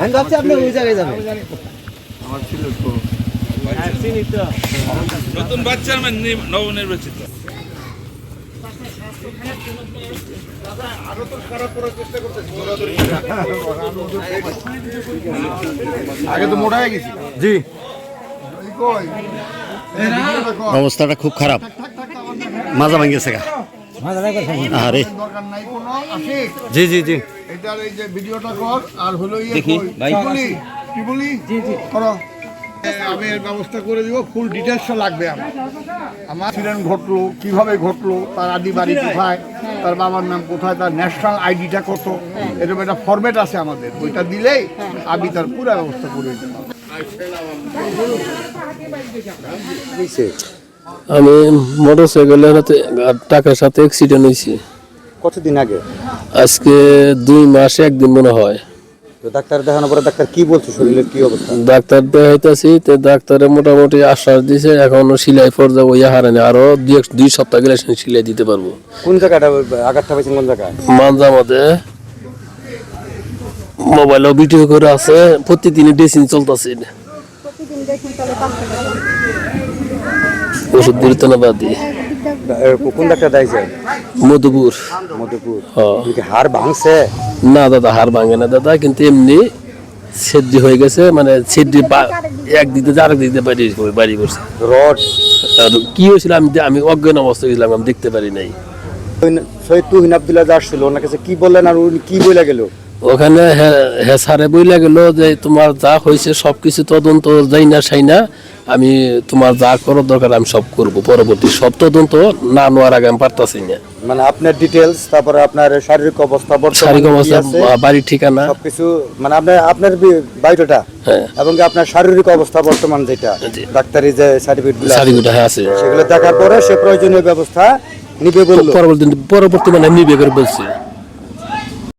আমি ভাবছি আপনি ওই জায়গায় যাবেন। নতুন বাচ্চা আমার নবনির্বাচিত। আগে তো মোটা হয়ে গেছি। জি। অবস্থাটা খুব খারাপ। মাজা ভাঙ্গেছে গা। আরে। জি জি জি। এটার এই যে ভিডিওটা কর আর হলো দেখি, ভাই। কি বলি জি জি করো আমি এর ব্যবস্থা করে দিব ফুল ডিটেলসটা লাগবে আমার আমার অ্যাক্সিডেন্ট ঘটলো কীভাবে ঘটলো তার আদি বাড়ি কোথায় তার বাবার নাম কোথায় তার ন্যাশনাল আইডিটা কত এরকম একটা ফরম্যাট আছে আমাদের ওইটা দিলেই আমি তার পুরো ব্যবস্থা করে দিতে পারব আমি মোটর সাইকেলের হাতে টাকার সাথে অ্যাক্সিডেন্ট হয়েছি। কতদিন আগে? আজকে দুই মাস একদিন মনে হয়। তো ডাক্তার দেখানোর পরে ডাক্তার কি বলছে? শরীরের কি অবস্থা? ডাক্তার দেখাইতেছি তো ডাক্তারে মোটামুটি আশ্বাস দিছে এখনও সিলাই পর্যা ওই হারানি আরও দুই এক- দুই সপ্তাহ গেলে সিলাই দিতে পারব। কোন জায়গাটা আঘাতটা পাইছেন কোন জায়গায়? মাঝে মাঝে মোবাইলও ভিডিও করে আছে প্রতিদিনই ড্রেসিং চলতেছে। প্রতিদিন পাঁচশো টাকা। ওষুধ দিতে না বাদ দিয়ে। কোন ডাক্তার মধুপুর। মধুপুর। হাড় ভাঙছে? না দাদা হার ভাঙে না দাদা কিন্তু এমনি সেদ্রি হয়ে গেছে মানে সেদ্রি এক আরেক দিতে বাড়ি বাড়ি করছে। রড। কি হয়েছিল আমি আমি অজ্ঞান অবস্থা গেছিলাম আমি দেখতে পারি নাই। শহীদ তুহিন আবদুল্লাহ আসছিল ওনার কাছে কি বললেন আর উনি কি বলে গেল? ওখানে হ্যাঁ হ্যাঁ সারে বইলা গেল যে তোমার যা হয়েছে সবকিছু তদন্ত যাই না সাই না আমি তোমার যা করার দরকার আমি সব করব পরবর্তী সব তদন্ত না নেওয়ার আগে আমি পারতাছি না। মানে আপনার ডিটেলস তারপরে আপনার শারীরিক অবস্থা বর্তমানে শারীরিক অবস্থা বাড়ির ঠিকানা। সবকিছু মানে আপনার আপনার বায়োডাটা হ্যাঁ। এবং আপনার শারীরিক অবস্থা বর্তমান যেটা? ডাক্তারি যে সার্টিফিকেটগুলো আছে, সারিগুটা হ্যাঁ আছে। সেগুলো দেখার পরে সে প্রয়োজনীয় ব্যবস্থা নিবে বলল। পরবর্তী পরবর্তী মানে নিবে করে বলছি।